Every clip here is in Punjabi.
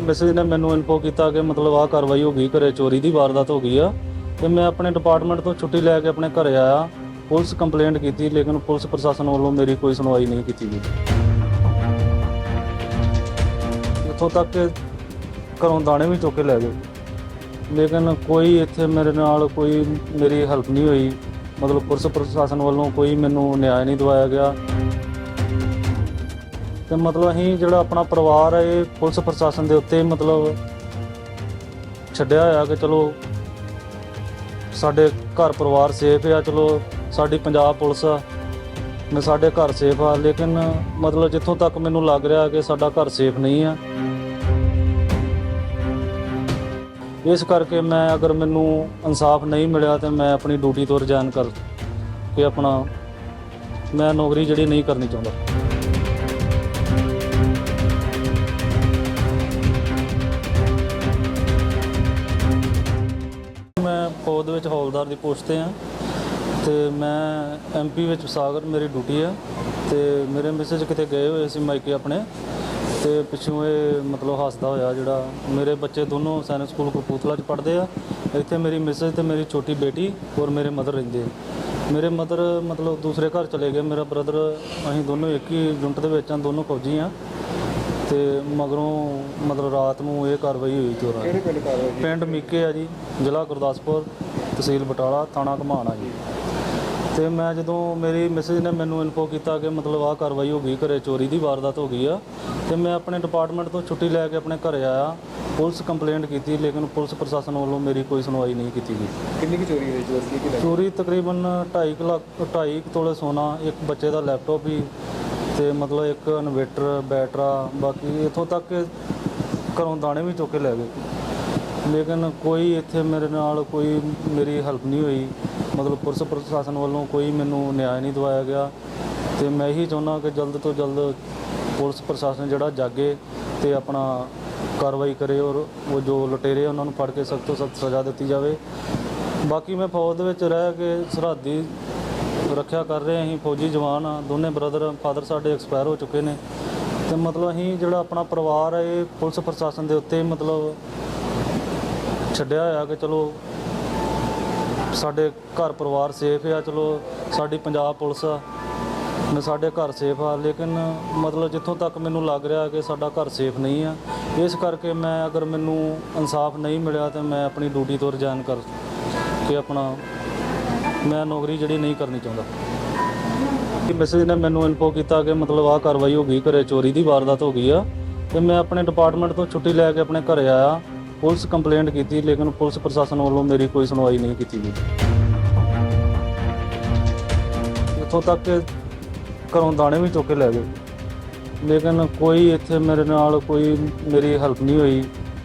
ਮੈਸੇਜ ਨੇ ਮੈਨੂੰ ਇਨਫੋ ਕੀਤਾ ਕਿ ਮਤਲਬ ਆਹ ਕਾਰਵਾਈ ਹੋ ਗਈ, ਘਰੇ ਚੋਰੀ ਦੀ ਵਾਰਦਾਤ ਹੋ ਗਈ ਆ। ਤੇ ਮੈਂ ਆਪਣੇ ਡਿਪਾਰਟਮੈਂਟ ਤੋਂ ਛੁੱਟੀ ਲੈ ਕੇ ਆਪਣੇ ਘਰੇ ਆਇਆ। ਪੁਲਿਸ ਕੰਪਲੇਂਟ ਕੀਤੀ, ਲੇਕਿਨ ਪੁਲਿਸ ਪ੍ਰਸ਼ਾਸਨ ਵੱਲੋਂ ਮੇਰੀ ਕੋਈ ਸੁਣਵਾਈ ਨਹੀਂ ਕੀਤੀ ਗਈ। ਇੱਥੋਂ ਤੱਕ ਕਿ ਘਰੋਂ ਦਾਣੇ ਵੀ ਚੁੱਕ ਕੇ ਲੈ ਗਏ। ਲੇਕਿਨ ਕੋਈ ਇੱਥੇ ਮੇਰੇ ਨਾਲ ਕੋਈ ਮੇਰੀ ਹੈਲਪ ਨਹੀਂ ਹੋਈ। ਮਤਲਬ ਪੁਲਿਸ ਪ੍ਰਸ਼ਾਸਨ ਵੱਲੋਂ ਕੋਈ ਮੈਨੂੰ ਨਿਆਂ ਨਹੀਂ ਦਵਾਇਆ ਗਿਆ। ਤੇ ਮਤਲਬ ਅਸੀਂ ਜਿਹੜਾ ਆਪਣਾ ਪਰਿਵਾਰ ਹੈ, ਇਹ ਪੁਲਿਸ ਪ੍ਰਸ਼ਾਸਨ ਦੇ ਉੱਤੇ ਮਤਲਬ ਛੱਡਿਆ ਹੋਇਆ ਕਿ ਚਲੋ ਸਾਡੇ ਘਰ ਪਰਿਵਾਰ ਸੇਫ ਆ, ਚਲੋ ਸਾਡੀ ਪੰਜਾਬ ਪੁਲਿਸ ਆ, ਮੈਂ ਸਾਡੇ ਘਰ ਸੇਫ ਆ, ਲੇਕਿਨ ਮਤਲਬ ਜਿੱਥੋਂ ਤੱਕ ਮੈਨੂੰ ਲੱਗ ਰਿਹਾ ਕਿ ਸਾਡਾ ਘਰ ਸੇਫ ਨਹੀਂ ਆ। ਇਸ ਕਰਕੇ ਮੈਂ ਅਗਰ ਮੈਨੂੰ ਇਨਸਾਫ ਨਹੀਂ ਮਿਲਿਆ ਤੇ ਮੈਂ ਆਪਣੀ ਡਿਊਟੀ ਤੋਂ ਰਿਜ਼ਾਈਨ ਕਰ ਕੇ ਆਪਣਾ ਮੈਂ ਨੌਕਰੀ ਜਿਹੜੀ ਨਹੀਂ ਕਰਨੀ ਚਾਹੁੰਦਾ। ਦੇ ਵਿੱਚ ਹੌਲਦਾਰ ਦੀ ਪੋਸਟ ਤੇ ਆ। ਤੇ ਮੈਂ ਐਮਪੀ ਵਿੱਚ ਸਾਗਰ ਮੇਰੀ ਡਿਊਟੀ ਆ। ਤੇ ਮੇਰੇ ਮੈਸੇਜ ਕਿਤੇ ਗਏ ਹੋਏ ਸੀ ਮਾਈਕੇ ਆਪਣੇ। ਤੇ ਪਿੱਛੋਂ ਇਹ ਮਤਲਬ ਹੱਸਦਾ ਹੋਇਆ ਜਿਹੜਾ ਮੇਰੇ ਬੱਚੇ ਦੋਨੋਂ ਸੈਨਿਕ ਸਕੂਲ ਕਪੂਰਥਲਾ ਚ ਪੜ੍ਹਦੇ ਆ। ਇੱਥੇ ਮੇਰੀ ਮਿਸਿਸ ਤੇ ਮੇਰੀ ਛੋਟੀ ਬੇਟੀ ਔਰ ਮੇਰੇ ਮਦਰ ਰਹਿੰਦੇ ਆ। ਮੇਰੇ ਮਦਰ ਮਤਲਬ ਦੂਸਰੇ ਘਰ ਚਲੇ ਗਏ। ਮੇਰਾ ਬ੍ਰਦਰ ਅਸੀਂ ਦੋਨੋਂ ਇੱਕ ਹੀ ਯੂਨਿਟ ਦੇ ਵਿੱਚ ਆ ਦੋਨੋਂ ਫੌਜੀ ਆ। ਤੇ ਮਗਰੋਂ ਮਤਲਬ ਰਾਤ ਨੂੰ ਇਹ ਕਾਰਵਾਈ ਹੋਈ ਚੋਰਾਂ ਦੀ ਪਿੰਡ ਮੀਕੇ ਆ ਜੀ ਜ਼ਿਲ੍ਹਾ ਗੁਰਦਾਸਪੁਰ। ਤਹਿਸੀਲ ਬਟਾਲਾ ਥਾਣਾ ਘਮਾਣਾ ਜੀ। ਤੇ ਮੈਂ ਜਦੋਂ ਮੇਰੀ ਮੈਸੇਜ ਨੇ ਮੈਨੂੰ ਇਨਫੋ ਕੀਤਾ ਕਿ ਮਤਲਬ ਆਹ ਕਾਰਵਾਈ ਹੋ ਗਈ ਘਰੇ ਚੋਰੀ ਦੀ ਵਾਰਦਾਤ ਹੋ ਗਈ ਆ ਤੇ ਮੈਂ ਆਪਣੇ ਡਿਪਾਰਟਮੈਂਟ ਤੋਂ ਛੁੱਟੀ ਲੈ ਕੇ ਆਪਣੇ ਘਰੇ ਆਇਆ ਪੁਲਿਸ ਕੰਪਲੇਂਟ ਕੀਤੀ ਲੇਕਿਨ ਪੁਲਿਸ ਪ੍ਰਸ਼ਾਸਨ ਵੱਲੋਂ ਮੇਰੀ ਕੋਈ ਸੁਣਵਾਈ ਨਹੀਂ ਕੀਤੀ ਗਈ। ਕਿੰਨੀ ਕੁ ਚੋਰੀ ਹੋਈ ਜੀ ਕੀ ਕੀ ਚੋਰੀ ਤਕਰੀਬਨ 2.5 ਲੱਖ 2.5 ਤੋਲੇ ਸੋਨਾ ਇੱਕ ਬੱਚੇ ਦਾ ਲੈਪਟਾਪ ਵੀ ਤੇ ਮਤਲਬ ਇੱਕ ਇਨਵੇਟਰ ਬੈਟਰਾ ਬਾਕੀ ਇਥੋਂ ਤੱਕ ਕਿ ਘਰੋਂ ਦਾਣੇ ਵੀ ਚੁੱਕ ਕੇ ਲੈ ਗਏ। ਲੇਕਿਨ ਕੋਈ ਇੱਥੇ ਮੇਰੇ ਨਾਲ ਕੋਈ ਮੇਰੀ ਹੈਲਪ ਨਹੀਂ ਹੋਈ। ਮਤਲਬ ਪੁਲਿਸ ਪ੍ਰਸ਼ਾਸਨ ਵੱਲੋਂ ਕੋਈ ਮੈਨੂੰ ਨਿਆਂ ਨਹੀਂ ਦਵਾਇਆ ਗਿਆ ਤੇ ਮੈਂ ਇਹੀ ਚਾਹੁੰਦਾ ਕਿ ਜਲਦ ਤੋਂ ਜਲਦ ਪੁਲਿਸ ਪ੍ਰਸ਼ਾਸਨ ਜਿਹੜਾ ਜਾਗੇ ਤੇ ਆਪਣਾ ਕਾਰਵਾਈ ਕਰੇ ਔਰ ਉਹ ਜੋ ਲੁਟੇਰੇ ਉਹਨਾਂ ਨੂੰ ਫੜ ਕੇ ਸਖਤ ਤੋਂ ਸਖਤ ਸਜ਼ਾ ਦਿੱਤੀ ਜਾਵੇ। ਬਾਕੀ ਮੈਂ ਫੌਜ ਦੇ ਵਿੱਚ ਰਹਿ ਕੇ ਸਰਹੱਦੀ ਰੱਖਿਆ ਕਰ ਰਹੇ, ਅਸੀਂ ਫੌਜੀ ਜਵਾਨ ਆ, ਦੋਨੇ ਬ੍ਰਦਰ ਫਾਦਰ ਸਾਡੇ ਐਕਸਪਾਇਰ ਹੋ ਚੁੱਕੇ ਨੇ ਤੇ ਮਤਲਬ ਅਸੀਂ ਜਿਹੜਾ ਆਪਣਾ ਪਰਿਵਾਰ ਹੈ ਇਹ ਪੁਲਿਸ ਪ੍ਰਸ਼ਾਸਨ ਦੇ ਉੱਤੇ ਮਤਲਬ ਛੱਡਿਆ ਹੋਇਆ ਕਿ ਚਲੋ ਸਾਡੇ ਘਰ ਪਰਿਵਾਰ ਸੇਫ ਆ, ਚਲੋ ਸਾਡੀ ਪੰਜਾਬ ਪੁਲਿਸ ਆ, ਮੈਂ ਸਾਡੇ ਘਰ ਸੇਫ ਆ, ਲੇਕਿਨ ਮਤਲਬ ਜਿੱਥੋਂ ਤੱਕ ਮੈਨੂੰ ਲੱਗ ਰਿਹਾ ਕਿ ਸਾਡਾ ਘਰ ਸੇਫ ਨਹੀਂ ਆ, ਇਸ ਕਰਕੇ ਮੈਂ ਅਗਰ ਮੈਨੂੰ ਇਨਸਾਫ ਨਹੀਂ ਮਿਲਿਆ ਤਾਂ ਮੈਂ ਆਪਣੀ ਡਿਊਟੀ ਤੋਂ ਰਿਜ਼ਾਈਨ ਕਰ ਕੇ ਆਪਣਾ ਮੈਂ ਨੌਕਰੀ ਜਿਹੜੀ ਨਹੀਂ ਕਰਨੀ ਚਾਹੁੰਦਾ। ਮੈਸੇਜ ਨੇ ਮੈਨੂੰ ਇਨਫੋ ਕੀਤਾ ਕਿ ਮਤਲਬ ਆਹ ਕਾਰਵਾਈ ਹੋ ਗਈ ਘਰੇ, ਚੋਰੀ ਦੀ ਵਾਰਦਾਤ ਹੋ ਗਈ ਆ, ਤੇ ਮੈਂ ਆਪਣੇ ਡਿਪਾਰਟਮੈਂਟ ਤੋਂ ਛੁੱਟੀ ਲੈ ਕੇ ਆਪਣੇ ਘਰੇ ਆਇਆ। ਪੁਲਿਸ ਕੰਪਲੇਂਟ ਕੀਤੀ, ਲੇਕਿਨ ਪੁਲਿਸ ਪ੍ਰਸ਼ਾਸਨ ਵੱਲੋਂ ਮੇਰੀ ਕੋਈ ਸੁਣਵਾਈ ਨਹੀਂ ਕੀਤੀ ਗਈ। ਇੱਥੋਂ ਤੱਕ ਕਿ ਘਰੋਂ ਦਾਣੇ ਵੀ ਚੁੱਕ ਕੇ ਲੈ ਗਏ। ਲੇਕਿਨ ਕੋਈ ਇੱਥੇ ਮੇਰੇ ਨਾਲ ਕੋਈ ਮੇਰੀ ਹੈਲਪ ਨਹੀਂ ਹੋਈ।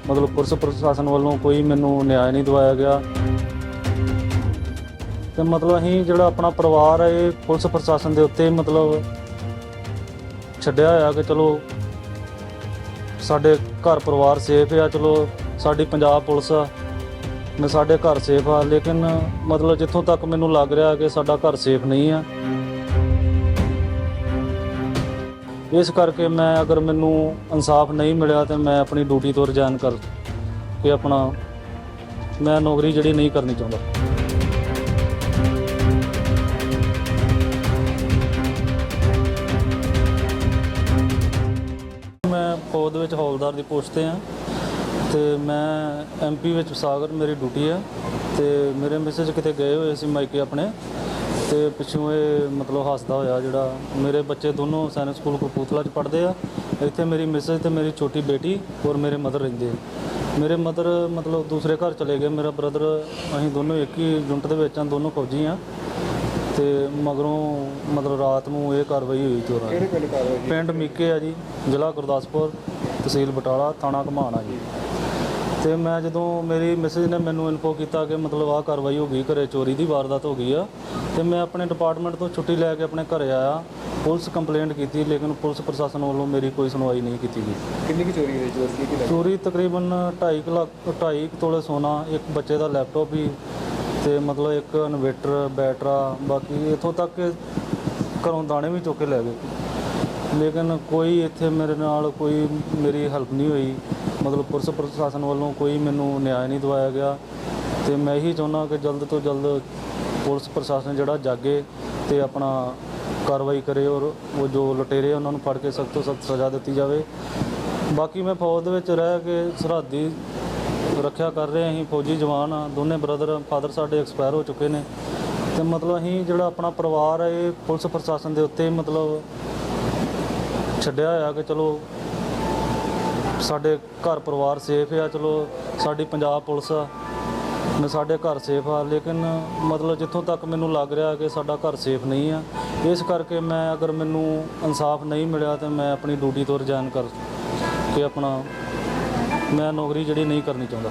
ਮਤਲਬ ਪੁਲਿਸ ਪ੍ਰਸ਼ਾਸਨ ਵੱਲੋਂ ਕੋਈ ਮੈਨੂੰ ਨਿਆਂ ਨਹੀਂ ਦਵਾਇਆ ਗਿਆ। ਤੇ ਮਤਲਬ ਅਸੀਂ ਜਿਹੜਾ ਆਪਣਾ ਪਰਿਵਾਰ ਹੈ, ਇਹ ਪੁਲਿਸ ਪ੍ਰਸ਼ਾਸਨ ਦੇ ਉੱਤੇ ਮਤਲਬ ਛੱਡਿਆ ਹੋਇਆ ਕਿ ਚਲੋ ਸਾਡੇ ਘਰ ਪਰਿਵਾਰ ਸੇਫ ਆ, ਚਲੋ ਸਾਡੀ ਪੰਜਾਬ ਪੁਲਿਸ ਆ ਮੈਂ ਸਾਡੇ ਘਰ ਸੇਫ ਆ, ਲੇਕਿਨ ਮਤਲਬ ਜਿੱਥੋਂ ਤੱਕ ਮੈਨੂੰ ਲੱਗ ਰਿਹਾ ਕਿ ਸਾਡਾ ਘਰ ਸੇਫ ਨਹੀਂ ਆ। ਇਸ ਕਰਕੇ ਮੈਂ ਅਗਰ ਮੈਨੂੰ ਇਨਸਾਫ ਨਹੀਂ ਮਿਲਿਆ ਤੇ ਮੈਂ ਆਪਣੀ ਡਿਊਟੀ ਤੋਂ ਰਿਜ਼ਾਈਨ ਕਰ ਕੇ ਆਪਣਾ ਮੈਂ ਨੌਕਰੀ ਜਿਹੜੀ ਨਹੀਂ ਕਰਨੀ ਚਾਹੁੰਦਾ। ਮੈਂ ਫੌਜ ਦੇ ਵਿੱਚ ਹੌਲਦਾਰ ਦੀ ਪੋਸਟ ਤੇ ਆ। ਤੇ ਮੈਂ ਐਮਪੀ ਵਿੱਚ ਸਾਗਰ ਮੇਰੀ ਡਿਊਟੀ ਆ ਤੇ ਮੇਰੇ ਮੈਸੇਜ ਕਿਤੇ ਗਏ ਹੋਏ ਸੀ ਮਾਈਕੇ ਆਪਣੇ ਤੇ ਪਿੱਛੋਂ ਇਹ ਮਤਲਬ ਹੱਸਦਾ ਹੋਇਆ ਜਿਹੜਾ ਮੇਰੇ ਬੱਚੇ ਦੋਨੋਂ ਸੈਨਿਕ ਸਕੂਲ ਕਪੂਰਥਲਾ ਚ ਪੜ੍ਹਦੇ ਆ ਇੱਥੇ ਮੇਰੀ ਮਿਸਿਸ ਤੇ ਮੇਰੀ ਛੋਟੀ ਬੇਟੀ ਔਰ ਮੇਰੇ ਮਦਰ ਰਹਿੰਦੇ ਆ। ਮੇਰੇ ਮਦਰ ਮਤਲਬ ਦੂਸਰੇ ਘਰ ਚਲੇ ਗਏ ਮੇਰਾ ਬ੍ਰਦਰ ਅਸੀਂ ਦੋਨੋਂ ਇੱਕ ਹੀ ਯੂਨਿਟ ਦੇ ਵਿੱਚ ਆ ਦੋਨੋਂ ਫੌਜੀ ਆ ਤੇ ਮਗਰੋਂ ਮਤਲਬ ਰਾਤ ਨੂੰ ਇਹ ਕਾਰਵਾਈ ਹੋਈ ਚੋਰਾਂ ਦੀ ਪਿੰਡ ਮੀਕੇ ਆ ਜੀ ਜ਼ਿਲ੍ਹਾ ਗੁਰਦਾਸਪੁਰ ਤਹਿਸੀਲ ਬਟਾਲਾ ਥਾਣਾ ਘਮਾਣਾ ਜੀ। ਤੇ ਮੈਂ ਜਦੋਂ ਮੇਰੀ ਮੈਸੇਜ ਨੇ ਮੈਨੂੰ ਇਨਫੋ ਕੀਤਾ ਕਿ ਮਤਲਬ ਆਹ ਕਾਰਵਾਈ ਹੋ ਗਈ ਘਰੇ ਚੋਰੀ ਦੀ ਵਾਰਦਾਤ ਹੋ ਗਈ ਆ ਤੇ ਮੈਂ ਆਪਣੇ ਡਿਪਾਰਟਮੈਂਟ ਤੋਂ ਛੁੱਟੀ ਲੈ ਕੇ ਆਪਣੇ ਘਰੇ ਆਇਆ ਪੁਲਿਸ ਕੰਪਲੇਂਟ ਕੀਤੀ ਲੇਕਿਨ ਪੁਲਿਸ ਪ੍ਰਸ਼ਾਸਨ ਵੱਲੋਂ ਮੇਰੀ ਕੋਈ ਸੁਣਵਾਈ ਨਹੀਂ ਕੀਤੀ ਗਈ। ਕਿੰਨੀ ਕੁ ਚੋਰੀ ਹੋਈ ਕੀ ਕੀ ਚੋਰੀ ਤਕਰੀਬਨ 2.5 ਲੱਖ 2.5 ਤੋਲੇ ਸੋਨਾ ਇੱਕ ਬੱਚੇ ਦਾ ਲੈਪਟਾਪ ਵੀ ਤੇ ਮਤਲਬ ਇੱਕ ਇਨਵੇਟਰ ਬੈਟਰਾ ਬਾਕੀ ਇਥੋਂ ਤੱਕ ਕਿ ਘਰੋਂ ਦਾਣੇ ਵੀ ਚੁੱਕ ਕੇ ਲੈ ਗਏ। ਲੇਕਿਨ ਕੋਈ ਇੱਥੇ ਮੇਰੇ ਨਾਲ ਕੋਈ ਮੇਰੀ ਹੈਲਪ ਨਹੀਂ ਹੋਈ। ਮਤਲਬ ਪੁਲਿਸ ਪ੍ਰਸ਼ਾਸਨ ਵੱਲੋਂ ਕੋਈ ਮੈਨੂੰ ਨਿਆਂ ਨਹੀਂ ਦਵਾਇਆ ਗਿਆ ਤੇ ਮੈਂ ਇਹੀ ਚਾਹੁੰਦਾ ਕਿ ਜਲਦ ਤੋਂ ਜਲਦ ਪੁਲਿਸ ਪ੍ਰਸ਼ਾਸਨ ਜਿਹੜਾ ਜਾਗੇ ਤੇ ਆਪਣਾ ਕਾਰਵਾਈ ਕਰੇ ਔਰ ਉਹ ਜੋ ਲੁਟੇਰੇ ਉਹਨਾਂ ਨੂੰ ਫੜ ਕੇ ਸਖਤ ਤੋਂ ਸਖਤ ਸਜ਼ਾ ਦਿੱਤੀ ਜਾਵੇ। ਬਾਕੀ ਮੈਂ ਫੌਜ ਦੇ ਵਿੱਚ ਰਹਿ ਕੇ ਸਰਹੱਦੀ ਰੱਖਿਆ ਕਰ ਰਹੇ, ਅਸੀਂ ਫੌਜੀ ਜਵਾਨ ਆ, ਦੋਨੇ ਬ੍ਰਦਰ, ਫਾਦਰ ਸਾਡੇ ਐਕਸਪਾਇਰ ਹੋ ਚੁੱਕੇ ਨੇ ਤੇ ਮਤਲਬ ਅਸੀਂ ਜਿਹੜਾ ਆਪਣਾ ਪਰਿਵਾਰ ਹੈ ਇਹ ਪੁਲਿਸ ਪ੍ਰਸ਼ਾਸਨ ਦੇ ਉੱਤੇ ਮਤਲਬ ਛੱਡਿਆ ਹੋਇਆ ਕਿ ਚਲੋ ਸਾਡੇ ਘਰ ਪਰਿਵਾਰ ਸੇਫ ਆ, ਚਲੋ ਸਾਡੀ ਪੰਜਾਬ ਪੁਲਿਸ ਆ, ਮੈਂ ਸਾਡੇ ਘਰ ਸੇਫ ਆ, ਲੇਕਿਨ ਮਤਲਬ ਜਿੱਥੋਂ ਤੱਕ ਮੈਨੂੰ ਲੱਗ ਰਿਹਾ ਕਿ ਸਾਡਾ ਘਰ ਸੇਫ ਨਹੀਂ ਆ, ਇਸ ਕਰਕੇ ਮੈਂ ਅਗਰ ਮੈਨੂੰ ਇਨਸਾਫ ਨਹੀਂ ਮਿਲਿਆ ਤਾਂ ਮੈਂ ਆਪਣੀ ਡਿਊਟੀ ਤੋਂ ਰਿਜ਼ਾਈਨ ਕਰ ਕੇ ਆਪਣਾ ਮੈਂ ਨੌਕਰੀ ਜਿਹੜੀ ਨਹੀਂ ਕਰਨੀ ਚਾਹੁੰਦਾ।